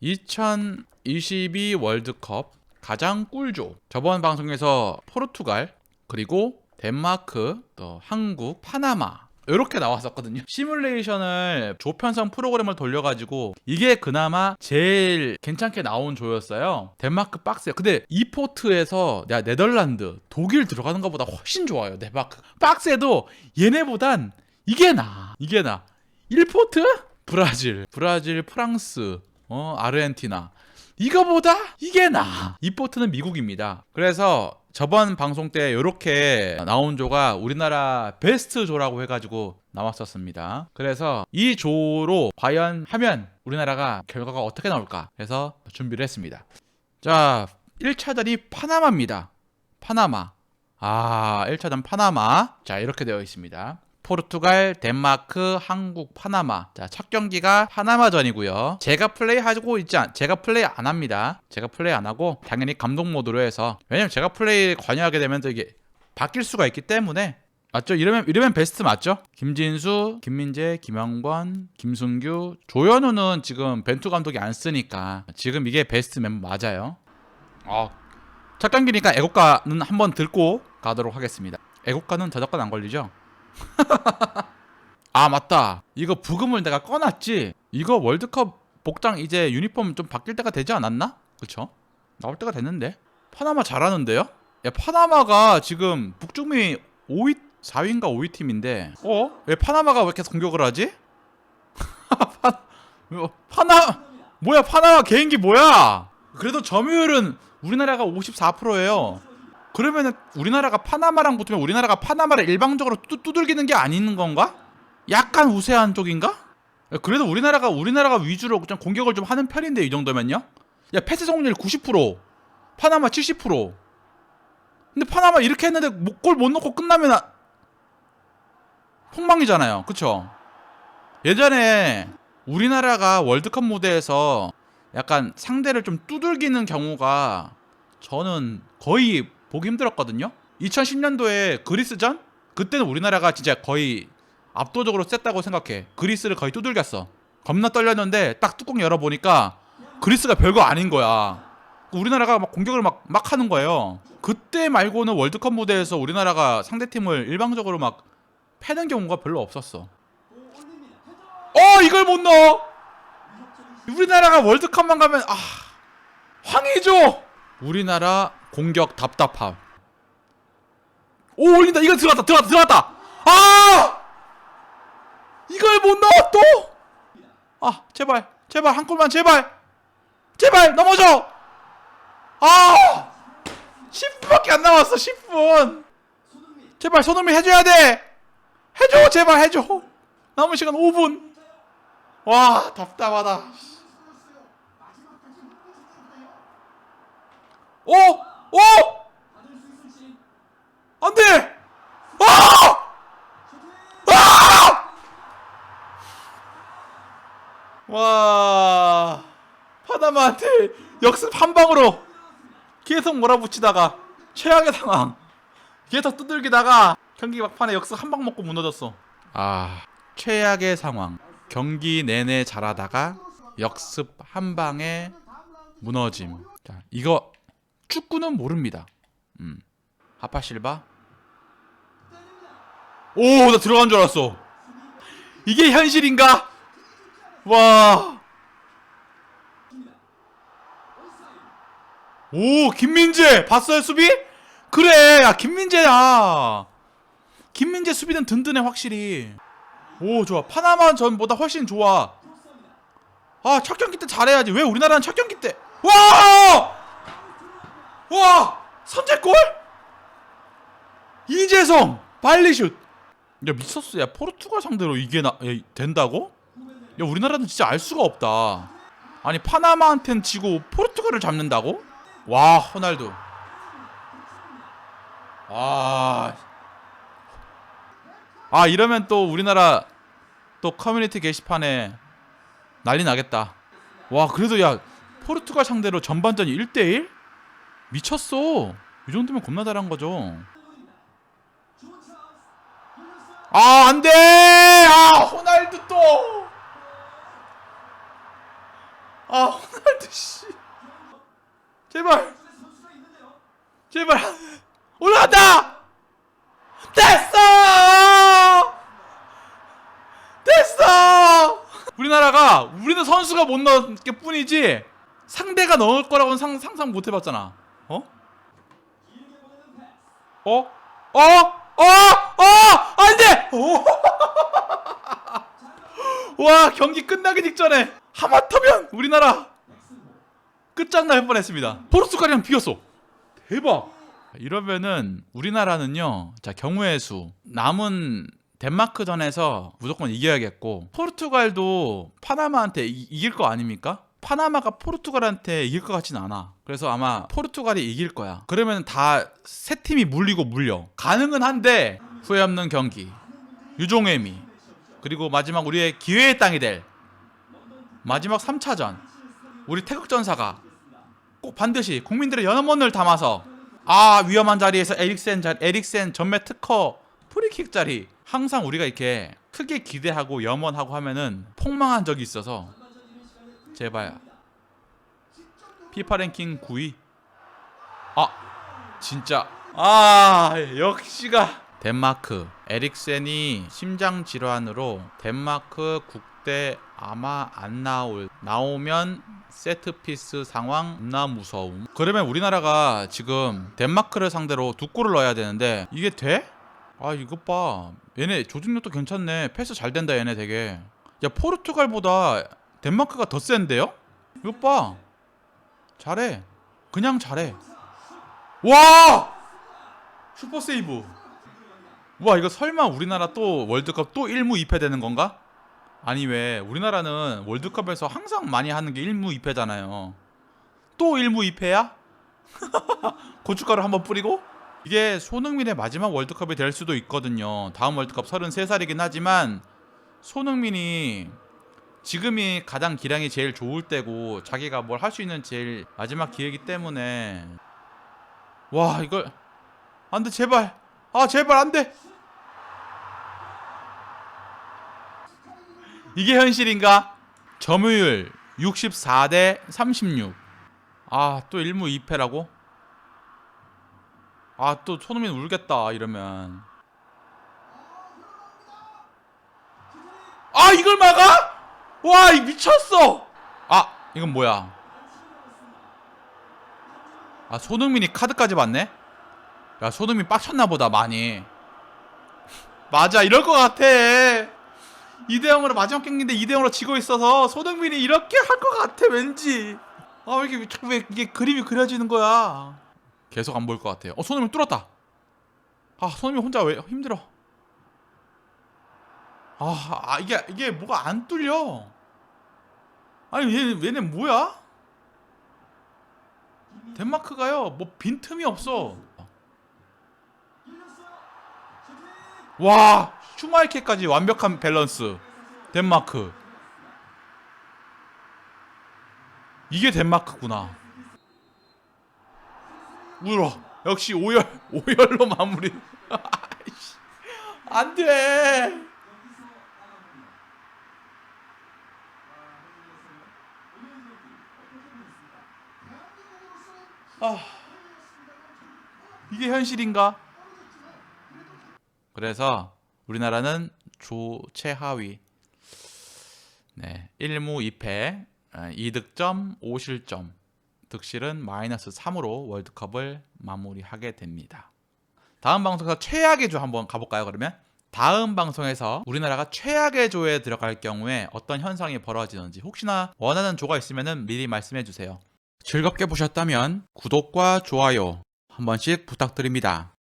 2022 월드컵 가장 꿀조. 저번 방송에서 포르투갈 그리고 덴마크 또 한국 파나마 이렇게 나왔었거든요. 시뮬레이션을 조편성 프로그램을 돌려가지고 이게 그나마 제일 괜찮게 나온 조였어요. 덴마크 박스에. 근데 이 포트에서 내가 네덜란드, 독일 들어가는 것보다 훨씬 좋아요. 덴마크. 박스에도 얘네보단 이게 나. 이게 나. 1포트? 브라질, 브라질, 프랑스, 어, 아르헨티나. 이거보다 이게 나. 이 포트는 미국입니다. 그래서 저번 방송 때 이렇게 나온 조가 우리나라 베스트 조라고 해가지고 나왔었습니다. 그래서 이 조로 과연 하면 우리나라가 결과가 어떻게 나올까 해서 준비를 했습니다. 자, 1차전이 파나마입니다. 파나마. 아, 1차전 파나마. 자, 이렇게 되어 있습니다. 포르투갈, 덴마크, 한국, 파나마. 자, 첫 경기가 파나마전이고요. 제가 플레이하고 있지 않, 제가 플레이 안 합니다. 제가 플레이 안 하고 당연히 감독 모드로 해서 왜냐면 제가 플레이 관여하게 되면 또 이게 바뀔 수가 있기 때문에 맞죠? 이러면 이러면 베스트 맞죠? 김진수, 김민재, 김영권, 김순규, 조현우는 지금 벤투 감독이 안 쓰니까 지금 이게 베스트 멤버 맞아요. 어, 첫 경기니까 애국가는 한번 듣고 가도록 하겠습니다. 애국가는 저작권 안 걸리죠? 아 맞다 이거 부금을 내가 꺼놨지 이거 월드컵 복장 이제 유니폼 좀 바뀔 때가 되지 않았나? 그쵸? 나올 때가 됐는데 파나마 잘하는데요? 야 파나마가 지금 북중미 5위 4위인가 5위 팀인데 어? 왜 파나마가 왜 계속 공격을 하지? 파, 어, 파나 뭐야 파나마 개인기 뭐야 그래도 점유율은 우리나라가 54%예요 그러면은 우리나라가 파나마랑 붙으면 우리나라가 파나마를 일방적으로 뚜, 두들기는 게 아닌 건가? 약간 우세한 쪽인가? 그래도 우리나라가 우리나라가 위주로 좀 공격을 좀 하는 편인데 이 정도면요? 야 패스 성공률 90% 파나마 70% 근데 파나마 이렇게 했는데 골못 넣고 끝나면 아... 폭망이잖아요 그쵸? 예전에 우리나라가 월드컵 무대에서 약간 상대를 좀 두들기는 경우가 저는 거의 보기 힘들었거든요. 2010년도에 그리스전 그때는 우리나라가 진짜 거의 압도적으로 셌다고 생각해. 그리스를 거의 두들겼어. 겁나 떨렸는데 딱 뚜껑 열어 보니까 그리스가 별거 아닌 거야. 우리나라가 막 공격을 막, 막 하는 거예요. 그때 말고는 월드컵 무대에서 우리나라가 상대팀을 일방적으로 막 패는 경우가 별로 없었어. 어, 이걸 못 넣어! 우리나라가 월드컵만 가면, 아, 황의조! 우리나라 공격 답답함. 오 올린다. 이거 들어갔다. 들어갔다. 들어갔다. 아! 이걸 못 넣어 또? 아 제발 제발 한 골만 제발 제발 넘어져. 아 10분밖에 안 남았어 10분. 제발 손흥민 해줘야 돼. 해줘 제발 해줘. 남은 시간 5분. 와 답답하다. 오! 오! 안 돼! 아! 아! 와. 파나마한테 역습 한 방으로 계속 몰아붙이다가 최악의 상황. 계속 두들기다가 경기 막판에 역습 한 방 먹고 무너졌어. 아, 최악의 상황. 경기 내내 잘하다가 역습 한 방에 무너짐. 자, 이거 축구는 모릅니다. 음. 하파실바. 오, 나 들어간 줄 알았어. 이게 현실인가? 와. 오, 김민재 봤어요 수비? 그래, 야 김민재야. 김민재 수비는 든든해 확실히. 오, 좋아. 파나마 전보다 훨씬 좋아. 아, 첫 경기 때 잘해야지. 왜 우리나라는 첫 경기 때? 와! 와 선제골? 이재성 발리슛 야 미쳤어 야 포르투갈 상대로 이게 나 야, 된다고? 야 우리나라는 진짜 알 수가 없다 아니 파나마한텐 지고 포르투갈을 잡는다고? 와 호날두 아, 아 이러면 또 우리나라 또 커뮤니티 게시판에 난리 나겠다 와 그래도 야 포르투갈 상대로 전반전이 1대1? 미쳤어. 이 정도면 겁나 잘한 거죠. 아, 안 돼! 아, 호날두 또! 아 호날두 씨 제발 제발 올라간다 됐어 됐어 우리나라가 우리는 선수가 못 넣을 게 뿐이지 상대가 넣을 거라고는 상, 상상 못 해봤잖아 어? 어? 어? 어? 어? 안돼! 어? 와 경기 끝나기 직전에 하마터면 우리나라 끝장날 뻔했습니다. 포르투갈이랑 비겼어. 대박. 이러면은 우리나라는요. 자 경우의 수 남은 덴마크전에서 무조건 이겨야겠고 포르투갈도 파나마한테 이, 이길 거 아닙니까? 파나마가 포르투갈한테 이길 것 같진 않아. 그래서 아마 포르투갈이 이길 거야. 그러면 다 세 팀이 물리고 물려. 가능은 한데 후회 없는 경기. 유종의미. 그리고 마지막 우리의 기회의 땅이 될 마지막 3차전. 우리 태극전사가 꼭 반드시 국민들의 연원을 담아서 아 위험한 자리에서 에릭센 자 에릭센 전매 특허 프리킥 자리 항상 우리가 이렇게 크게 기대하고 염원하고 하면은 폭망한 적이 있어서 제발. 피파 랭킹 9위. 아 진짜. 아 역시가. 덴마크 에릭센이 심장 질환으로 덴마크 국대 아마 안 나올 나오면 세트피스 상황 겁나 무서움. 그러면 우리나라가 지금 덴마크를 상대로 두 골을 넣어야 되는데 이게 돼? 아 이것 봐. 얘네 조직력도 괜찮네. 패스 잘 된다 얘네 되게. 야 포르투갈보다 덴마크가 더 센데요? 이것 봐 잘해 그냥 잘해 와 슈퍼 세이브 와 이거 설마 우리나라 또 월드컵 또 1무 2패 되는 건가? 아니 왜 우리나라는 월드컵에서 항상 많이 하는 게 1무 2패잖아요 또 1무 2패야? 고춧가루 한번 뿌리고? 이게 손흥민의 마지막 월드컵이 될 수도 있거든요 다음 월드컵 33살이긴 하지만 손흥민이 지금이 가장 기량이 제일 좋을 때고 자기가 뭘 할 수 있는 제일 마지막 기회이기 때문에 와 이걸 안돼 제발 아 제발 안돼 이게 현실인가? 점유율 64대 36. 아, 또 1무 2패라고? 아, 또 손흥민 울겠다, 이러면. 아, 이걸 막아? 와, 이 미쳤어! 아, 이건 뭐야? 아, 손흥민이 카드까지 받네? 야, 손흥민 빡쳤나 보다, 많이. 맞아, 이럴 것 같아. 2대 0으로 마지막 경기인데 2대 0으로 지고 있어서 손흥민이 이렇게 할 것 같아 왠지 아왜 이렇게 왜 이게 그림이 그려지는 거야 계속 안 보일 것 같아요 어 손흥민 뚫었다 아 손흥민 혼자 왜 힘들어 아, 아 이게 이게 뭐가 안 뚫려? 아니 얘 얘네 뭐야? 덴마크가요 뭐 빈틈이 없어. 와 슈마이케까지 완벽한 밸런스. 덴마크. 이게 덴마크구나. 울어. 역시 오열 오열로 마무리. 아이씨, 안돼 아 이게 현실인가 그래서 우리나라는 조 최하위. 네, 1무 2패, 2득점, 5실점. 득실은 마이너스 3으로 월드컵을 마무리하게 됩니다. 다음 방송에서 최악의 조 한번 가볼까요? 그러면 다음 방송에서 우리나라가 최악의 조에 들어갈 경우에 어떤 현상이 벌어지는지 혹시나 원하는 조가 있으면 미리 말씀해 주세요. 즐겁게 보셨다면 구독과 좋아요 한 번씩 부탁드립니다.